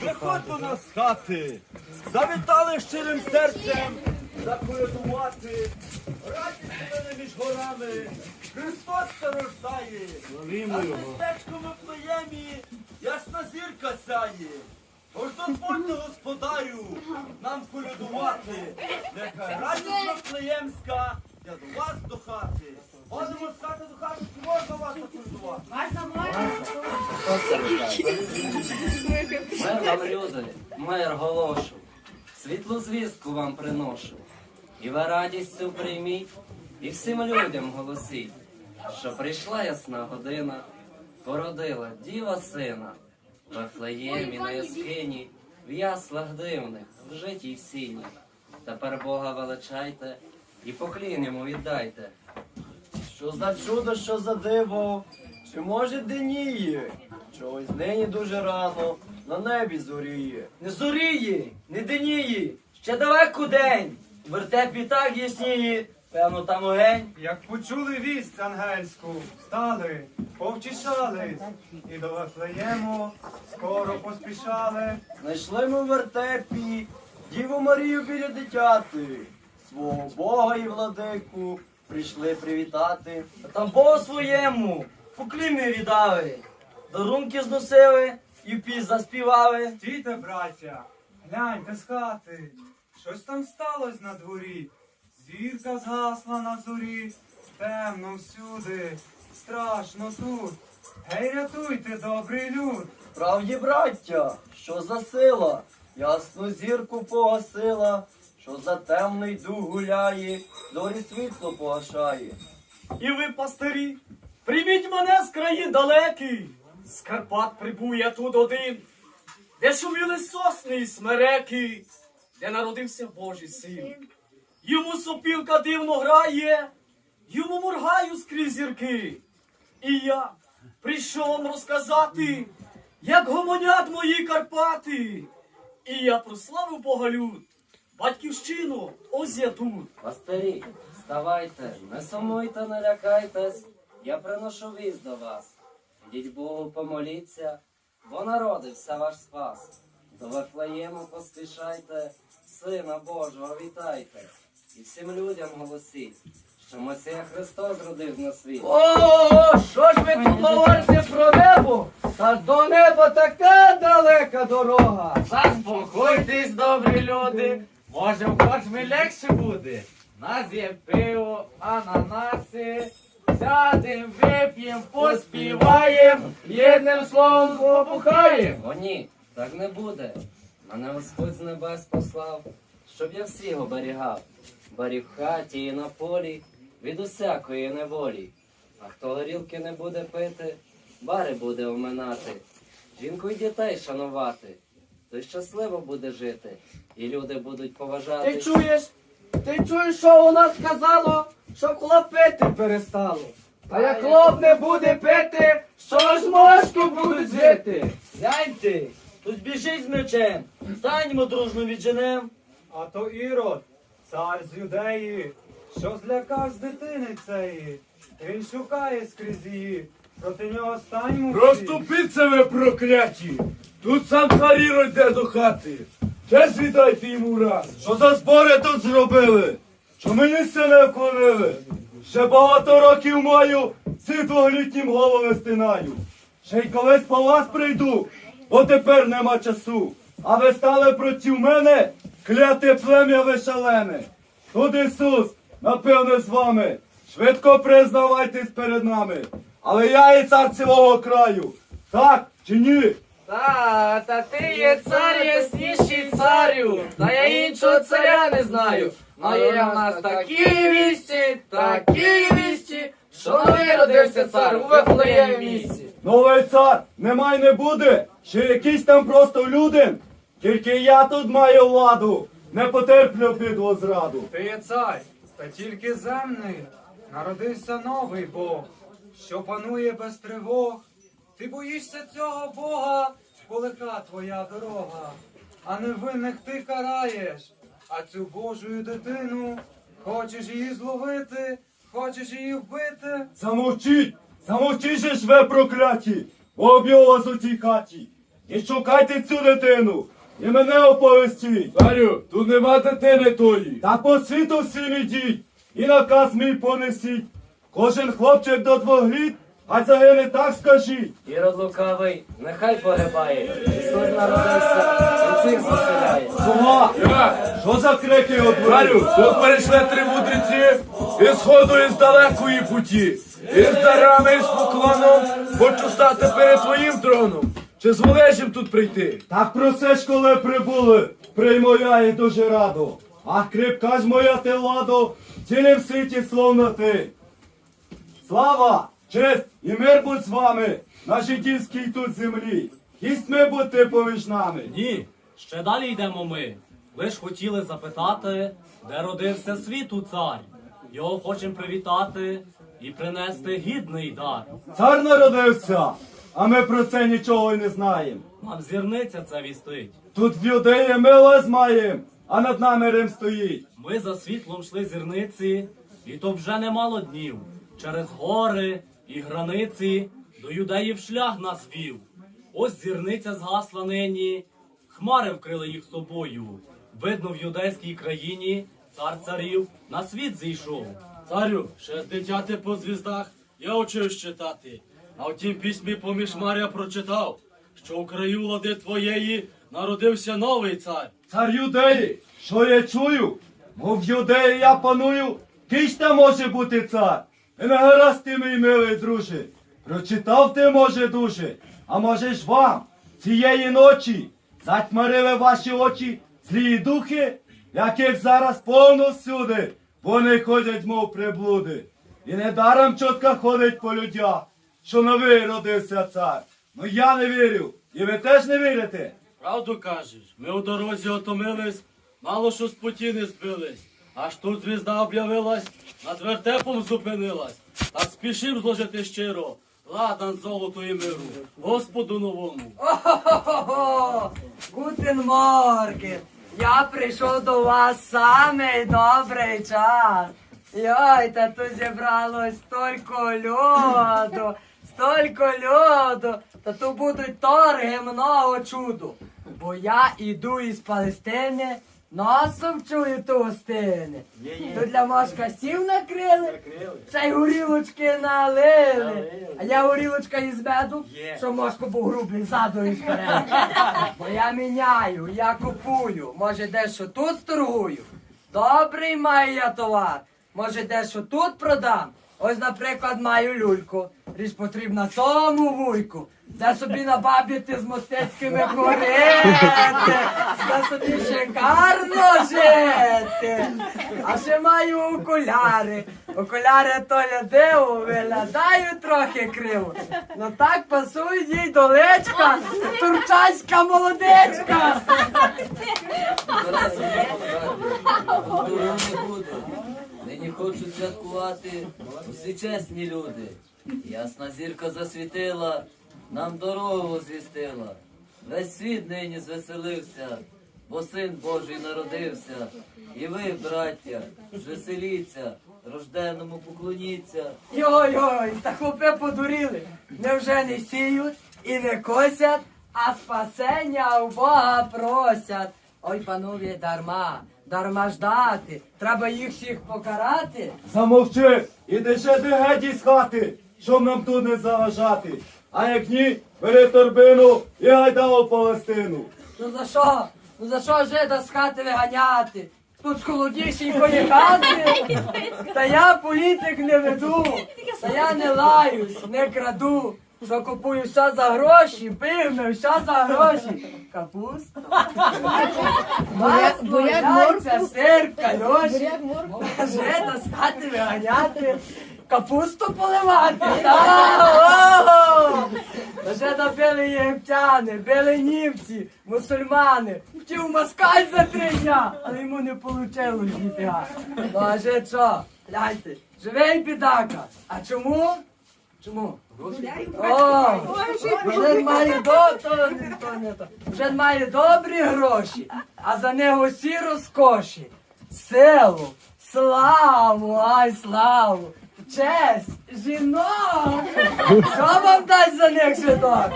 Приходь до нас з хати! Завітали щирим серцем заколядувати! Радість мене між горами! Христос рождає! А в Вифлеємі ясна зірка сяє! Тож дозвольте, господарю, нам колядувати! Нехай радість Вифлеємська, я до вас до хати! Ходимо з хати до хати, чи можна вас заколядувати? Мир вам, люди, мир голошу, світлу звістку вам приношу. І ви радість цю прийміть, і всім людям голосіть, що прийшла ясна година, породила діва сина, в Вифлеємі на яскині, в яслах дивних, в житті в сіні. Тепер Бога величайте і поклін йому віддайте. Що за чудо, що за диво, чи може диніє? Чогось нині дуже рано на небі зоріє. Не зоріє, не диніє, ще далеко день. Вертепі так ясніє, певно там огень. Як почули вість ангельську, встали, повчишались, і до Вифлеєму скоро поспішали. Знайшли ми в вертепі Діву Марію біля дитяти, свого Бога і владику прийшли привітати. А там Богу своєму поклін ми віддали. Дарунки зносили і піс заспівали. Стійте, браття, гляньте з хати, щось там сталося на дворі. Зірка згасла на зорі, темно всюди, страшно тут. Гей, рятуйте, добрий люд. Правді, браття, що за сила, ясну зірку погасила, що за темний дух гуляє, зорі світло погашає. І ви, пастирі, прийміть мене з країн далекий. З Карпат прибув я тут один, де шуміли сосни і смереки, де народився Божий син. Йому сопілка дивно грає, йому моргаю скрізь зірки. І я прийшов вам розказати, як гомонять мої Карпати. І я прославив Бога люд, батьківщину, ось я тут. Пастирі, вставайте, не сумуйте, не лякайтесь, я приношу вість до вас. Йдіть Богу, помоліться, бо народився ваш спас. До Вифлеєму поспішайте, Сина Божого вітайте, і всім людям голосіть, що Месія Христос родив на світ. О, що ж ви тут говорите про небо? Та до неба така далека дорога. Заспокойтесь, добрі люди, може в кожмі легше буде. Нас є пиво, ананаси, сядем, вип'єм, поспіваєм, єдним словом попухаєм. О ні, так не буде. Мене Господь з небес послав, щоб я всіх оберігав. Барів в хаті і на полі від усякої неволі. А хто горілки не буде пити, бари буде оминати. жінку і дітей шанувати, то щасливо буде жити, і люди будуть поважати. Ти чуєш? Ти чуєш, що вона сказала? Що хлопити перестало. А як хлоп не буде пити, що ж мошку будуть жити? Гляньте, тут біжить з мечем, станьмо дружно відженем. А то Ірод, цар з юдеї, що злякав з дитини цієї. Він шукає скрізь її, проти нього станьмо. Розступіться ви прокляті! Тут сам цар Ірод йде до хати. Честь віддайте йому раз. Що за збори тут зробили? Що мені не вклонили? Ще багато років маю, ці двоглітнім голови стинаю. Ще й колись по вас прийду, бо тепер нема часу. А ви стали проти мене, кляте плем'я ви шалене. Тут Ісус, напевне, з вами. Швидко признавайтесь перед нами. Але я і цар цілого краю. Так чи ні? Та, та ти є цар ясніший царю, та я іншого царя не знаю. А є в нас такі вісті, такі вісті, що виродився цар у Вифлеємі місті. Новий цар немає не буде, ще якийсь там просто людин. Тільки я тут маю владу, не потерплю підлу зраду. Ти є цар, та тільки земний. Народився новий Бог, що панує без тривог. Ти боїшся цього Бога, полека твоя дорога. А невинних ти караєш, а цю Божу дитину хочеш її зловити, хочеш її вбити. Замовчіть, замовчіть же ж ви прокляті, бо об'ю вас у цій хаті. І шукайте цю дитину, і мене оповістіть. Царю, тут нема дитини тої. Та по світу всім ідіть, і наказ мій понесіть. Кожен хлопчик до двох літ, а загине так скажіть. Ірод лукавий, нехай погибає. Ісус народився, і цих заселяє. Як? що за крики одвори? Царю, тут перейшли три мудреці із сходу і з далекої путі. Із дарами, і з поклоном хочу стати перед твоїм троном. Чи зволиш їм тут прийти? Так проси ж, коли прибули, прийму я і дуже радо. А кріпка ж моя ти ладо, в цілім світі словно ти. Слава, честь і мир будь з вами на жидівській тут землі. Гістьми будьте поміж нами. Ні, ще далі йдемо ми. Ж хотіли запитати, де родився світу цар. Його хочемо привітати і принести гідний дар. Цар народився, а ми про це нічого й не знаємо. Нам зірниця це вістить. Тут в юдеї милость маєм, а над нами Рим стоїть. Ми за світлом йшли зірниці, і то вже немало днів. Через гори і границі до юдеїв шлях нас вів. Ось зірниця згасла нині, хмари вкрили їх собою. Видно, в юдейській країні цар царів на світ зійшов. Царю, ще з дитяти по звіздах я учив читати. А в тім письмі поміж Марія прочитав, що у краю влади твоєї народився новий цар. Цар юдеї, що я чую? Мов в юдеї я паную, кий ж там може бути цар? І не гаразд ти, мій милий друже. Прочитав ти, може, дуже, а може ж вам цієї ночі затьмарили ваші очі злі духи, яких зараз повно всюди, вони ходять, мов приблуди. І недаром чотка ходить по людях, що новий родився цар. Ну я не вірю, і ви теж не вірите. Правду кажеш, ми у дорозі отомились, мало що з путі не збились. Аж тут звізда об'явилась, над вертепом зупинилась. Так спішив зложити щиро, ладан золоту і миру, Господу новому. О, Гутен Морген! Я прийшов до вас самий добрий час. Йой, та тут зібралось столько льоду, столько льоду, та тут будуть торги много чуду. Бо я іду із Палестини, носом чую ту гостини. Тут для мошка сів накрили, ще й горілочки налили. А я горілочка із меду, що мошку був грубий ззаду і спереду. Бо я міняю, я купую, може дещо тут торгую. Добрий маю я товар, може дещо тут продам. Ось, наприклад, маю люльку. Річ потрібна тому вуйку, де собі набабіти з мостецькими корити, де собі шикарно жити. А ще маю окуляри. Окуляри то я диву виглядають трохи криво. Ну так пасують їй долечка, турчанська молодечка. Нині хочуть святкувати усі чесні люди. Ясна зірка засвітила, нам дорогу звістила. Весь світ нині звеселився, бо син Божий народився. І ви, браття, звеселіться, рожденному поклоніться. Йой-йой, та хлопи подуріли. Невже не сіють і не косять, а спасення у Бога просять. Ой, панове, дарма, дарма ждати. Треба їх всіх покарати. Замовчи, іди ще ти геть із хати, щоб нам тут не заважати. А як ні, бери торбину і гайда у Палестину. Ну за що? Ну за що жида з хати виганяти? Тут з холоднісінької хати. Та я політик не веду, та я не лаюсь, не краду. Що купую все за гроші, пивно, все за гроші. Капуста. Масло, яйця, сир, кальоші. Жида з хати виганяти. Капусту поливати. Та, о! Вже добили єгиптяни, били німці, мусульмани. Втів москаль за три дня, але йому не вийшло ніфіга. Ну а же що? Гляньте, живий бідака. А чому? Чому? О, вже має до, то, не то, не то. Вже має добрі гроші, а за нього всі розкоші. Силу, славу, ай славу, честь, жінок. Що вам дасть за них жінок?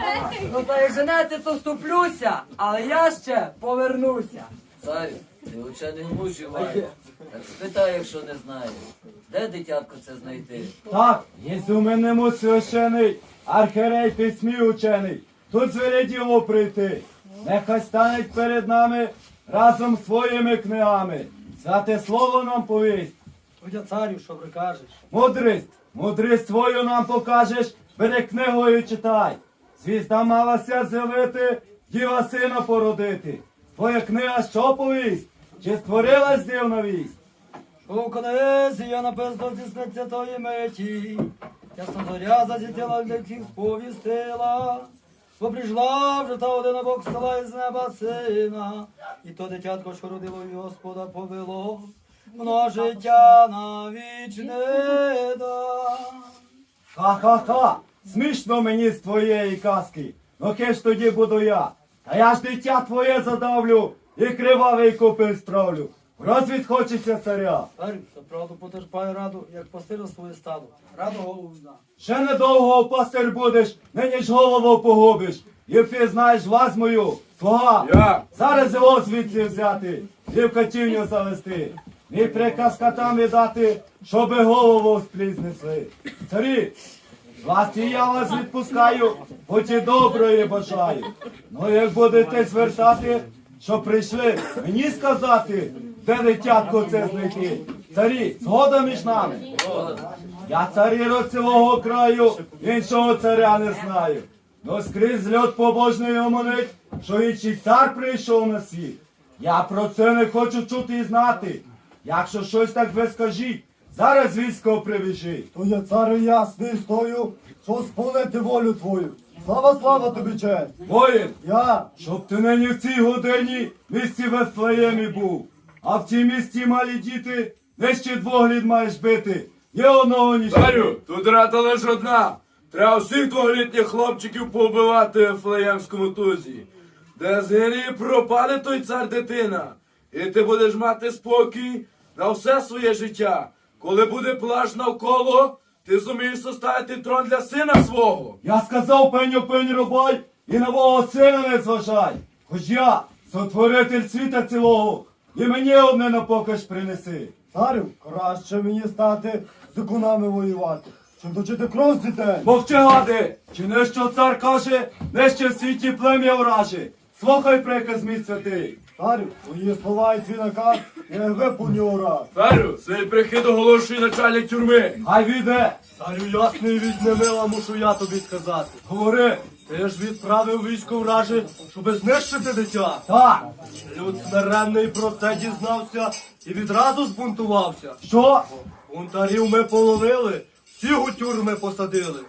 Ну то як женете, то ступлюся, але я ще повернуся. Царю, ти учених мужів маєш. Так спитай, якщо не знаєш. Де дитятко це знайти? Так, є у священий, архерей письмі учений. Тут звеліділо прийти. Нехай станеть перед нами разом з своїми книгами. Святе слово нам повість. Будя царю, що прикажеш? Мудрість, мудрість свою нам покажеш, бери книгою читай. Звізда малася з'явити, діва сина породити. Твоя книга що повість? Чи створилась дивна вість? У книзі я написано діснеться тої меті. Ясно зоря зазітіла, для всіх сповістила. Бо прийшла вже та один Бог села із неба сина. І то дитятко, що родило і Господа повело. Воно життя на вічне да. Ха-ха-ха! Смішно мені з твоєї казки. Ну ким ж тоді буду я? Та я ж дитя твоє задавлю і кривавий купив справлю. В розвід хочеться царя. Царю, за правду потерпай раду, як пастир своє стадо. Раду голову зна. Ще недовго пастир будеш, нині ж голову погубиш. І впізнаєш вас мою, слуга. Я. Зараз його звідси взяти і в катівню завести. І приказ катам віддати, щоби голову спліз несли. Царі, власті я вас відпускаю, хоч і доброї бажаю. Ну як будете звертати, що прийшли мені сказати, де дитятко це знайти. Царі, згода між нами. Я царірод цілого краю, іншого царя не знаю. Но скрізь льот побожний омонить, що інший цар прийшов на світ. Я про це не хочу чути і знати. Якщо щось так ви скажіть, зараз військо привіжіть. То я царю ясний стою, що сповнити волю твою. Слава, слава тобі, честь! Воїн, Я, щоб ти нині в цій годині в місті Вифлеємі був. А в цій місті малі діти, нижче двох літ маєш бити. Є одного ніж. Царю, тут рада лише одна. Треба всіх двохлітніх хлопчиків побивати в Флеємському тузі. Де згорі пропаде той цар дитина. І ти будеш мати спокій на все своє життя. Коли буде плащ навколо, ти зумієш составити трон для сина свого. Я сказав пеню пень рубай і нового сина не зважай. Хоч я, сотворитель світа цілого, і мені одне на покаж принеси. царю, краще мені стати з дикунами воювати, чим точити кров з дітей. Мовчи гади, чи не що цар каже, не ще в світі плем'я враже. Слухай приказ мій святий. Старю, твої слова і твій наказ, я виповню раз. Царю, свій прихід оголошує начальник тюрми. Хай віде. Царю ясний візьме мила, мушу я тобі сказати. Говори. Ти ж відправив військо враже, щоби знищити дитя. Так. Люд смиренний про це дізнався і відразу збунтувався. Що? Бунтарів ми половили, всіх у тюрми посадили.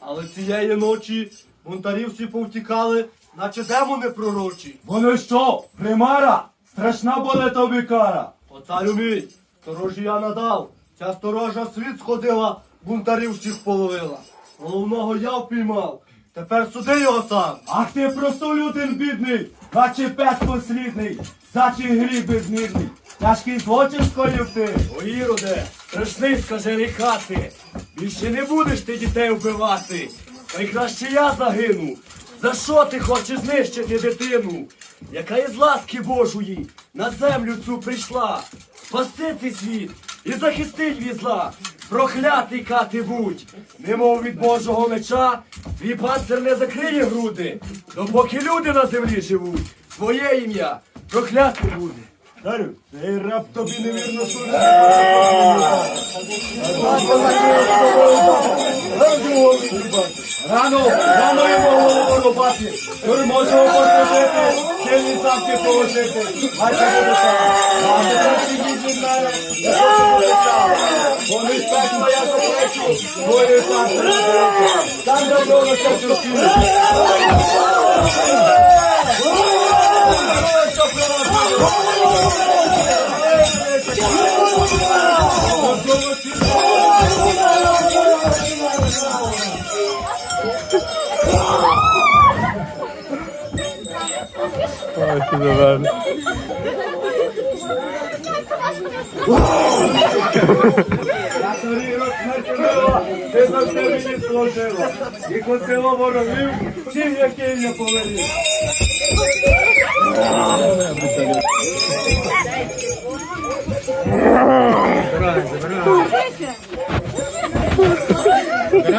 Але цієї ночі бунтарів всі повтікали, наче демони пророчі. Вони що? Примара? Страшна буде тобі кара. О царю мій, сторожі я надав. Ця сторожа світ сходила, бунтарів всіх половила. Головного я впіймав. Тепер суди його сам. Ах ти простолюдин бідний, наче пес послідний, зачий гріх безмірний. Тяжкий злочин скоїв ти. О, Іроде, страшний скажений хати. Більше не будеш ти дітей вбивати. Найкраще я загину. За що ти хочеш знищити дитину, яка із ласки Божої на землю цю прийшла? Спасти цей світ і захистить від зла. Проклятий кати будь, немов від Божого меча, твій панцир не закриє груди, допоки люди на землі живуть. Твоє ім'я прокляте буде. Царю, цей раб тобі невірно служить. Рано, рано його голову рубати. Ми можемо посадити, сильні замки положити. Хай це буде так. А тепер сидіть від мене, я хочу полетяти. Бо не спекло я заплечу, твої серце розбережу. Там давно на це чорків. Я торі розсмертила, ти завжди мені служила. І косила ворогів, чим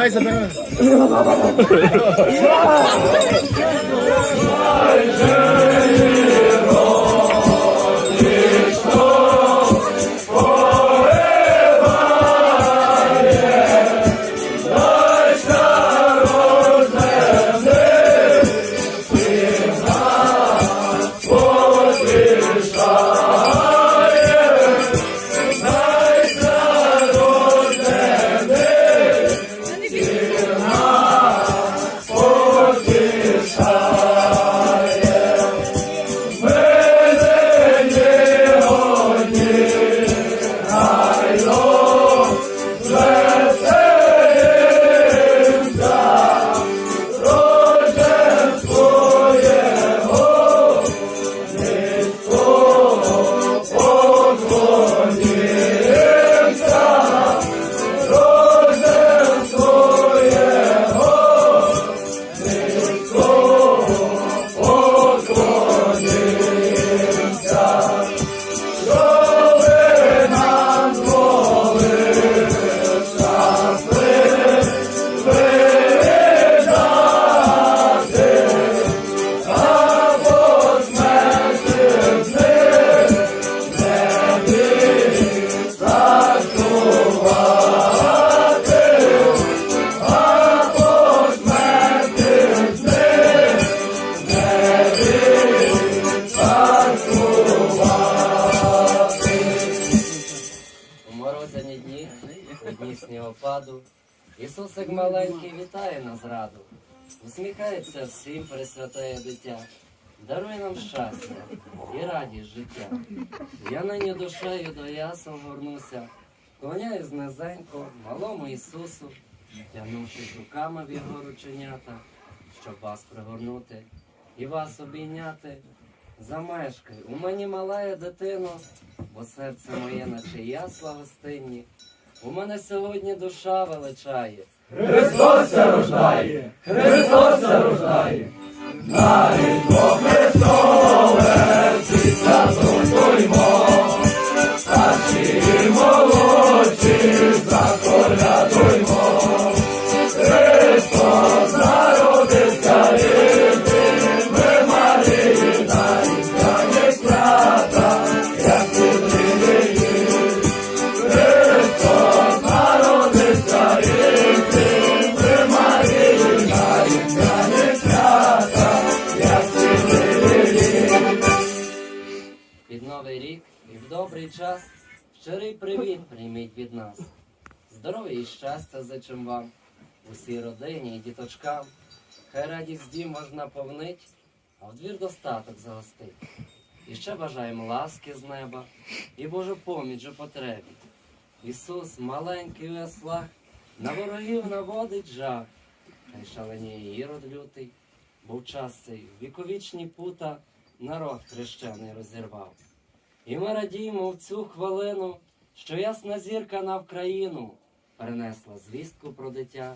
який не повелів. У Ісусик маленький вітає нас раду, усміхається всім пресвятає дитя, дарує нам щастя і радість життя. Я нині душею до ясел горнуся, клоняюсь низенько малому Ісусу, тягнувшись руками в його рученята, щоб вас пригорнути і вас обійняти. Замешкай, у мені малая дитино, бо серце моє, наче ясла гостинні. У мене сьогодні душа величає. Христос рождає! Христос рождає, на в від нас. Здоров'я і щастя зичим вам, усій родині і діточкам. Хай радість дім можна повнить, а в двір достаток загостить. І ще бажаємо ласки з неба і Божу поміч у потребі. Ісус, маленький у яслах, на ворогів наводить жах. Хай шаленіє ірод лютий, бо в час цей віковічні пута народ хрещений розірвав. І ми радіємо в цю хвилину, що ясна зірка на Вкраїну принесла звістку про дитя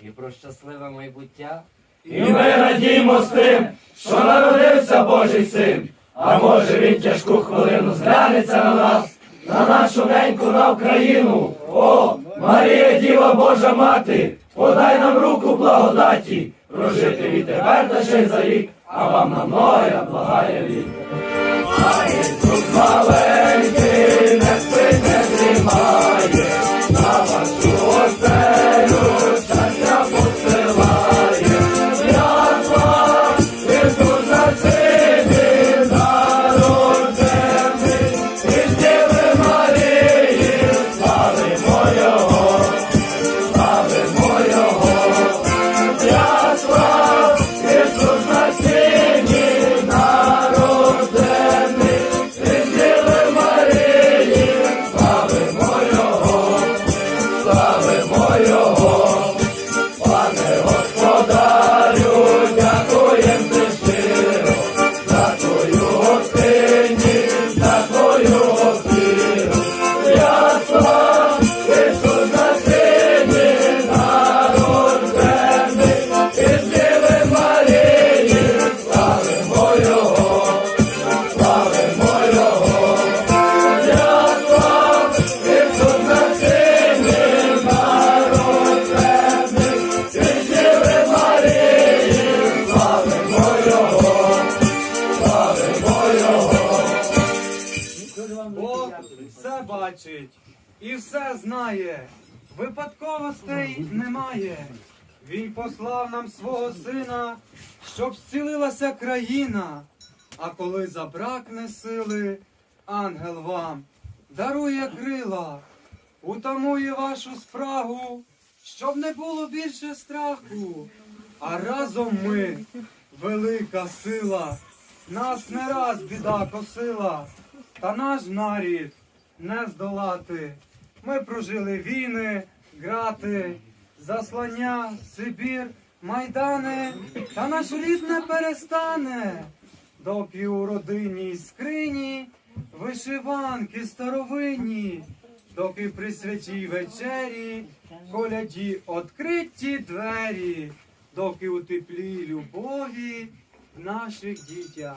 і про щасливе майбуття. І ми радімо з тим, що народився Божий син. А може він тяжку хвилину зглянеться на нас, на нашу неньку, на Україну. О, Марія, Діва Божа Мати, подай нам руку благодаті, прожити відтепер та ще й за рік, а вам на многоя благає вік. А Ісус маленький, не дрімає, на вашу послав нам свого сина, щоб зцілилася країна. А коли забракне сили, ангел вам дарує крила, утамує вашу спрагу, щоб не було більше страху. А разом ми велика сила. Нас не раз біда косила, та наш нарід не здолати. Ми прожили війни, грати, заслання, Сибір, майдани, та наш рід не перестане, доки у родинній скрині вишиванки старовинні, доки при святій вечері коляді відкриті двері, доки у теплі любові наших дітях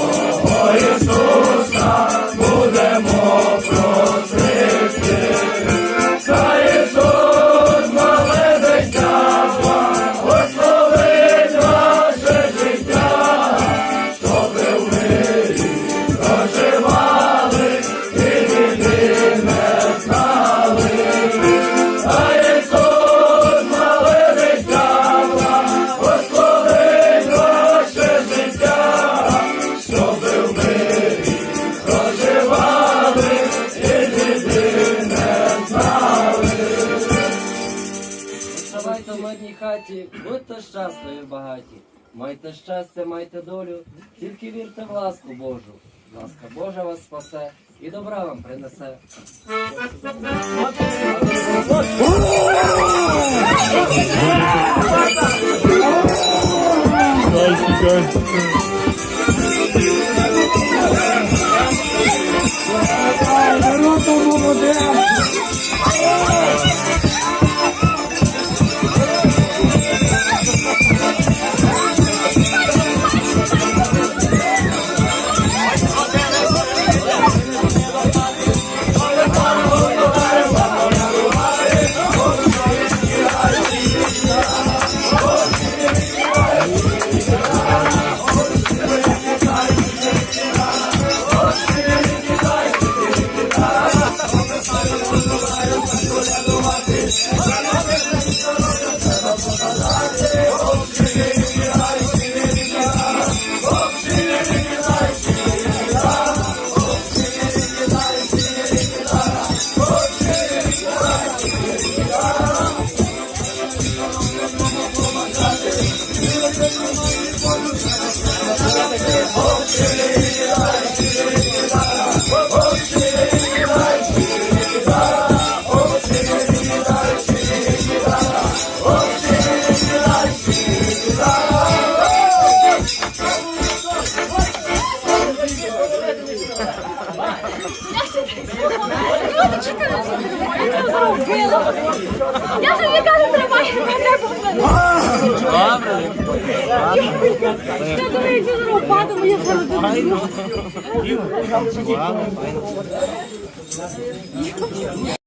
знаєте долю, тільки вірте в ласку Божу. Ласка Божа вас спасе і добра вам принесе. Народ молоде! Я тобі кажу, тримай, не треба. Я думаю, якщо зараз впадемо, я зараз